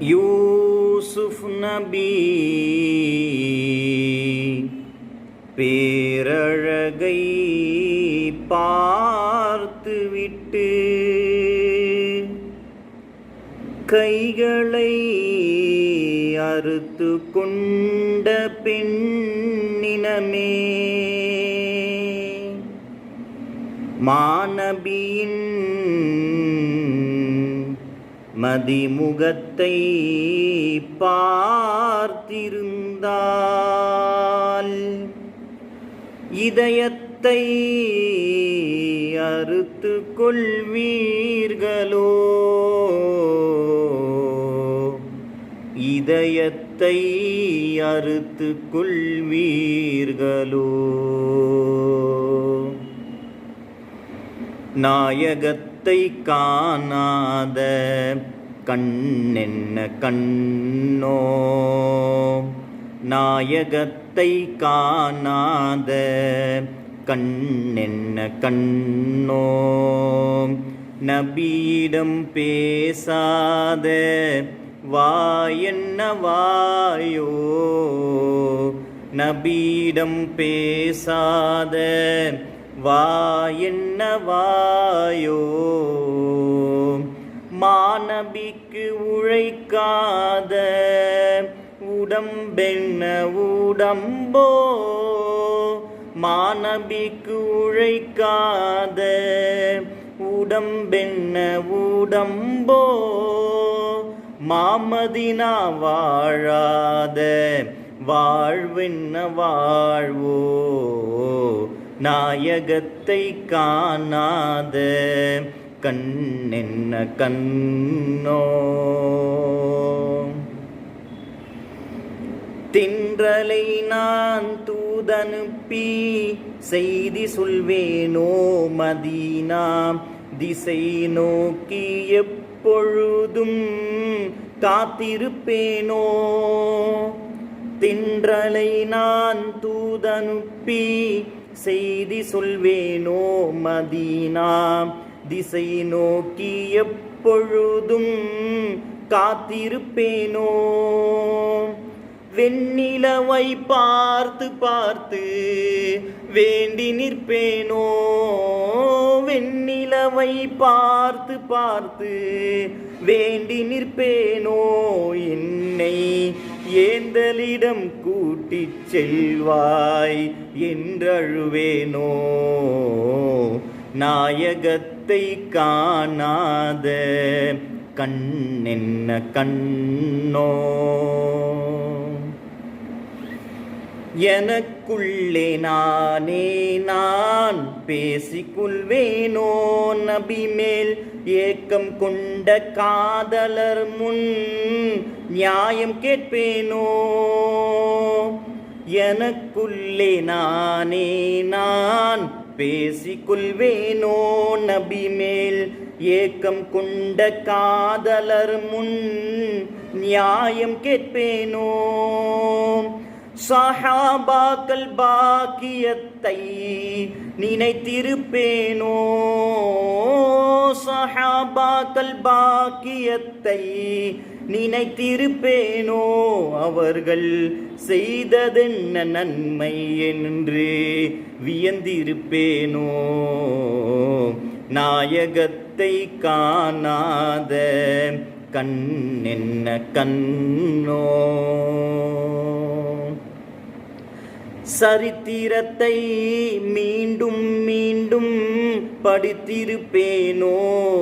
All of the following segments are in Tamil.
யூசுஃப் நபி. பேரழகை பார்த்து விட்டு கைகளை அறுத்து கொண்ட பெண்ணினமே. மாணபியின் மதிமுகத்தை பார்த்திருந்தால் இதயத்தை அறுத்து கொள்வீர்களோ? இதயத்தை அறுத்து கொள்வீர்களோ? நாயகத்தை காணாத கண்ணென்ன கண்ணோ? நாயகத்தை காணாத கண்ணென்ன கண்ணோ? நபியிடம் பேசாத வாயென்ன வாயோ? நபீடம் பேசாத வா என்ன வாயோ? மாநபிக்கு உழைக்காத உடம்பென்ன உடம்போ? மாநபிக்கு உழைக்காத உடம்பென்ன உடம்போ? மாமதினா வாழாத வாழ்வென்ன வாழ்வோ? நாயகத்தை காணாத கண்ணென்ன கண்ணோ? தின்றலை நான் தூதனுப்பி செய்தி சொல்வேனோ மதீனா? திசை நோக்கி எப்பொழுதும் காத்திருப்பேனோ? தின்றலை நான் தூதனுப்பி செய்தி சொல்வேனோ மதீனா? திசை நோக்கி எப்பொழுதும் காத்திருப்பேனோ? வெண்ணிலவை பார்த்து பார்த்து வேண்டி நிற்பேனோ? வெண்ணிலவை பார்த்து பார்த்து வேண்டி நிற்பேனோ? என்னை ஏந்தலிடம் கூட்டிச் செல்வாய் என்றழுவேனோ? நாயகத்தை காணாத கண்ணென்ன கண்ணோ? எனக்குள்ளே நானே நான் பேசிக்கொள்வேனோ நபி மேல் ஏக்கம் கொண்ட காதலர் முன் நியாயம் கேட்பேனோ? எனக்குள்ளே நானே நான் பேசிக்கொள்வேனோ? நபி மேல் ஏக்கம் கொண்ட காதலர் முன் நியாயம் கேட்பேனோ? சஹாபாக்கள் பாக்கியத்தை நினைத்திருப்பேனோ? சஹாபாக்கள் பாக்கியத்தை நினைத்திருப்பேனோ? அவர்கள் செய்ததென்ன நன்மை என்று வியந்திருப்பேனோ? நாயகத்தை காணாத கண்ணென்ன கண்ணோ? சரித்திரத்தை மீண்டும் மீண்டும் படித்திருப்பேனோ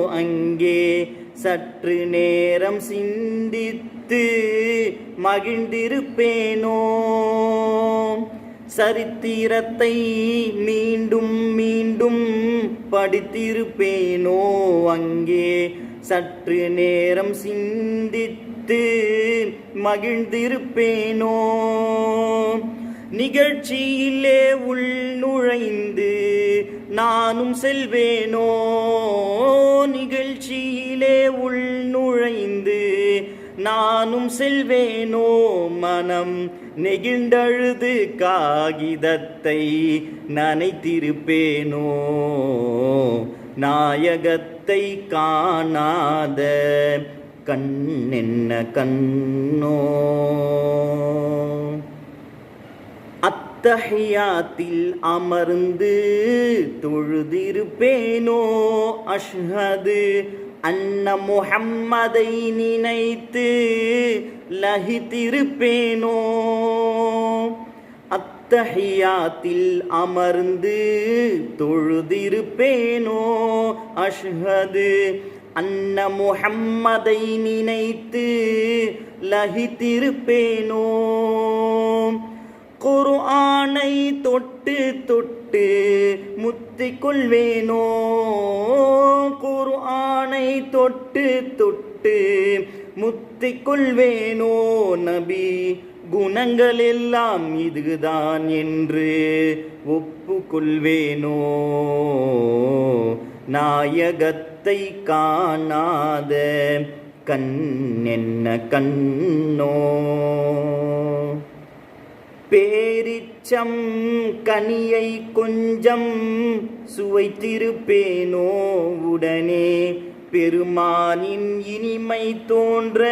அங்கே சற்று நேரம் சிந்தித்து மகிழ்ந்திருப்பேனோ. சரித்திரத்தை மீண்டும் மீண்டும் படித்திருப்பேனோ அங்கே சற்று நேரம் சிந்தித்து மகிழ்ந்திருப்பேனோ. நிகழ்ச்சியிலே உள் நுழைந்து நானும் செல்வேனோ? நிகழ்ச்சியிலே உள் நுழைந்து நானும் செல்வேனோ? மனம் நெகிழ்ந்தழுது காகிதத்தை நனைத்திருப்பேனோ? நாயகத்தை காணாத கண்ணென்ன கண்ணோ? அத்தஹியாத்தில் அமர்ந்து தொழுதிருப்பேனோ அஷ்ஹது. அன்ன முஹம்மதை நினைத்து லஹித்திருப்பேனோ அத்தஹியாத்தில் அமர்ந்து தொழுதிருப்பேனோ அஷ்ஹது. அன்ன முஹம்மதை நினைத்து லஹித்திருப்பேனோ குர்ஆனை தொட்டு தொட்டு முத்திக் கொள்வேனோ? குர்ஆனை தொட்டு தொட்டு முத்திக் கொள்வேனோ? நபி குணங்கள் எல்லாம் இதுதான் என்று ஒப்புக்கொள்வேனோ? நாயகத்தை காணாத கண் என்ன கண்ணோ? பேரிச்சம் கனியை கொஞ்சம் சுவைத்திருப்பேனோ உடனே பெருமானின் இனிமை தோன்ற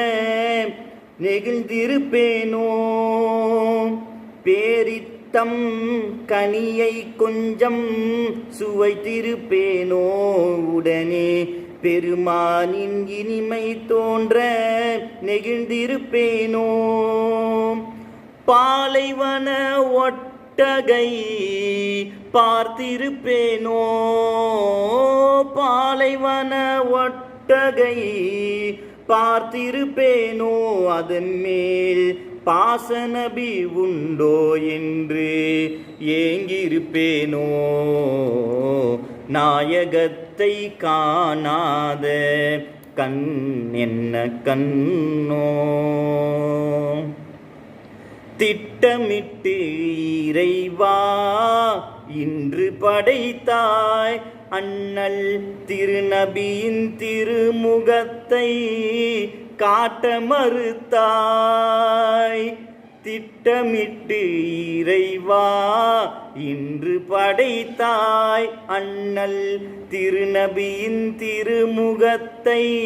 நெகிழ்ந்திருப்பேனோ? பேரித்தம் கனியை கொஞ்சம் சுவைத்திருப்பேனோ உடனே பெருமானின் இனிமை தோன்ற நெகிழ்ந்திருப்பேனோ? பாலைவன ஒட்டகை பார்த்திருப்பேனோ? பாலைவன ஒட்டகை பார்த்திருப்பேனோ? அதன் மேல் பாசநபி உண்டோ என்று ஏங்கிருப்பேனோ நாயகத்தை காணாத கண் என்ன கண்ணோ? திட்டமிட்டு இறைவா இன்று படைத்தாய் அண்ணல் திருநபியின் திருமுகத்தை காட்ட மறுத்தாய். திட்டமிட்டு இறைவா இன்று படைத்தாய் அண்ணல் திருநபியின் திருமுகத்தை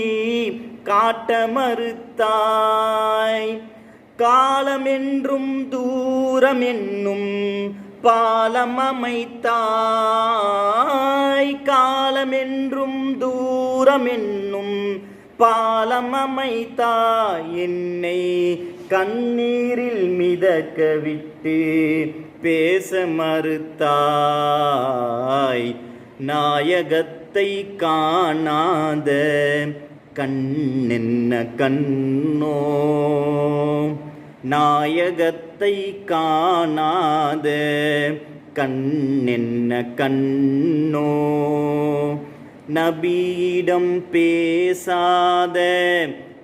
காட்ட மறுத்தாய். காலமென்றும் தூரம் என்னும் பாலம் அமைத்தாய் காலமென்றும் தூரம் என்னும் பாலம் அமைத்தாய் என்னை கண்ணீரில் மிதக்க விட்டு பேச மறுத்தாய். நாயகத்தை காணாத கண்ணென்ன கண்ணோ? நாயகத்தை காணாத கண்ணென்ன கண்ணோ? நபியிடம் பேசாத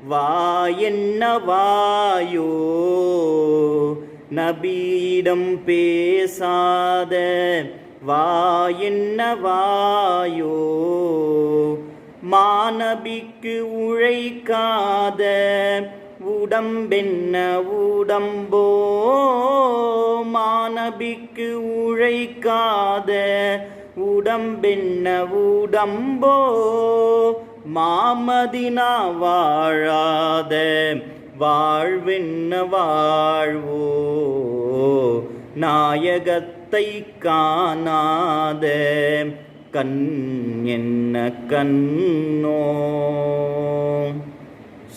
வாயென்ன வாயோ? நபியிடம் பேசாத வாயென்ன வாயோ? மாநபிக்கு உழைக்காத உடம்பென்ன உடம்போ? மாநபிக்கு உழைக்காத உடம்பென்ன உடம்போ? மாமதினா வாழாத வாழ்வென்ன வாழ்வோ? நாயகத்தை காணாத கண் என்ன கண்ணோ?